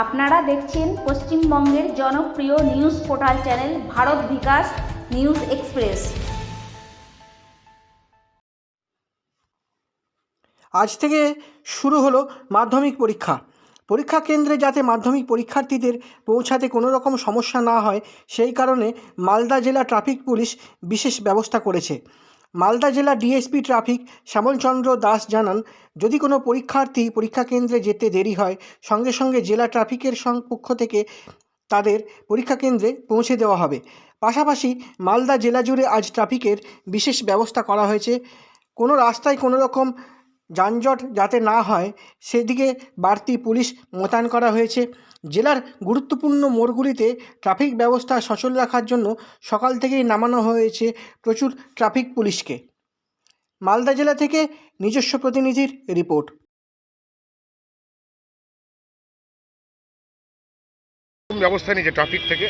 আপনারা দেখছেন পশ্চিমবঙ্গের জনপ্রিয় news portal channel Bharat Bikash news express. আজ থেকে শুরু হলো মাধ্যমিক পরীক্ষা। পরীক্ষা কেন্দ্রে যাতে মাধ্যমিক পরীক্ষার্থীদের পৌঁছাতে কোনো রকম সমস্যা না হয়, সেই কারণে মালদা জেলা ট্রাফিক পুলিশ বিশেষ ব্যবস্থা করেছে। মালদা জেলা ডিএসপি ট্রাফিক, শ্যামলচন্দ্র দাস জানান, যদি কোনো পরীক্ষার্থী পরীক্ষা কেন্দ্রে যেতে দেরি হয়, সঙ্গে সঙ্গে জেলা ট্রাফিকের সংপক্ষ থেকে তাদের পরীক্ষা কেন্দ্রে পৌঁছে দেওয়া হবে। পাশাপাশি মালদা জেলা জুড়ে আজ ট্রাফিকের বিশেষ ব্যবস্থা করা হয়েছে। কোনো রাস্তায় কোনো রকম যানজট যাতে না হয় সেদিকে বাড়তি পুলিশ মোতায়েন করা হয়েছে। জেলার গুরুত্বপূর্ণ মোড়গুলিতে ট্রাফিক ব্যবস্থা সচল রাখার জন্য সকাল থেকেই নামানো হয়েছে প্রচুর ট্রাফিক পুলিশকে। মালদা জেলা থেকে নিজস্ব প্রতিনিধির রিপোর্ট। কোন ব্যবস্থা নিয়েছে ট্রাফিক থেকে?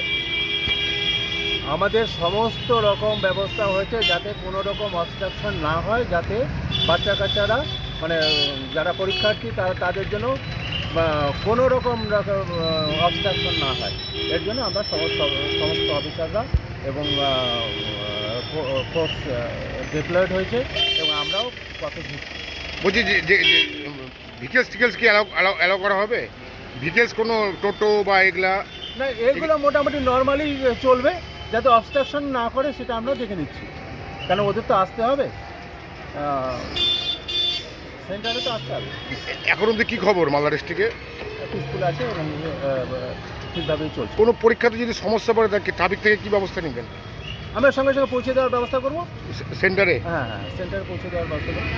আমাদের সমস্ত রকম ব্যবস্থা হয়েছে যাতে কোনো রকম অবস্ট্রাকশন না হয় যাতে বাচ্চা কাচ্চারা মানে যারা পরীক্ষার্থী তারা তাদের জন্য কোনো রকম অবস্ট্রাকশন না হয়। এর জন্য আমরা সমস্ত সমস্ত অফিসাররা এবং ফোর্স ডিপ্লয়েড হয়েছে এবং আমরাও কত বলছি যে যে ভিকেলস টিকেলস কি অ্যালাউ অ্যালাউ করা হবে? ভিকেলস কোনো টোটো বা এগুলা? না এগুলো মোটামুটি নর্মালি চলবে। যাতে অবস্ট্রাকশন না করে সেটা আমরা দেখে নিচ্ছি। কেন ওদের তো আসতে হবে। সেন্টারে তো আসতে হবে। এখন অবধি কী খবর মালদা ডিস্ট্রিক্টে? পিসফুল আছে এবং ঠিকভাবেই চলছে। কোনো পরীক্ষাতে যদি সমস্যা পড়ে থাকে ট্রাফিক থেকে কী ব্যবস্থা নেবেন? আমরা সঙ্গে সঙ্গে পৌঁছে দেওয়ার ব্যবস্থা করব। সেন্টারে? হ্যাঁ হ্যাঁ সেন্টারে পৌঁছে দেওয়ার ব্যবস্থা করব।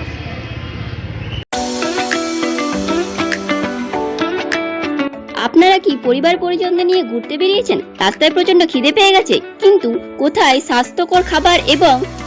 আপনারা কি পরিবার পরিজনদের নিয়ে ঘুরতে বেরিয়েছেন? রাস্তায় প্রচণ্ড খিদে পেয়ে গেছে। কিন্তু কোথায় স্বাস্থ্যকর খাবার এবং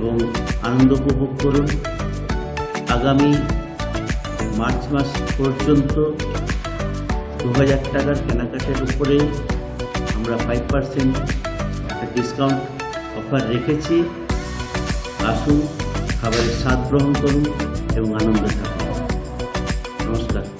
এবং আনন্দ উপভোগ করুন। আগামী মার্চ মাস পর্যন্ত দু হাজার টাকার কেনাকাটার উপরে আমরা ফাইভ পার্সেন্ট ডিসকাউন্ট অফার রেখেছি। আসুন, খাবারের স্বাদ গ্রহণ করুন এবং আনন্দ থাকুন। নমস্কার।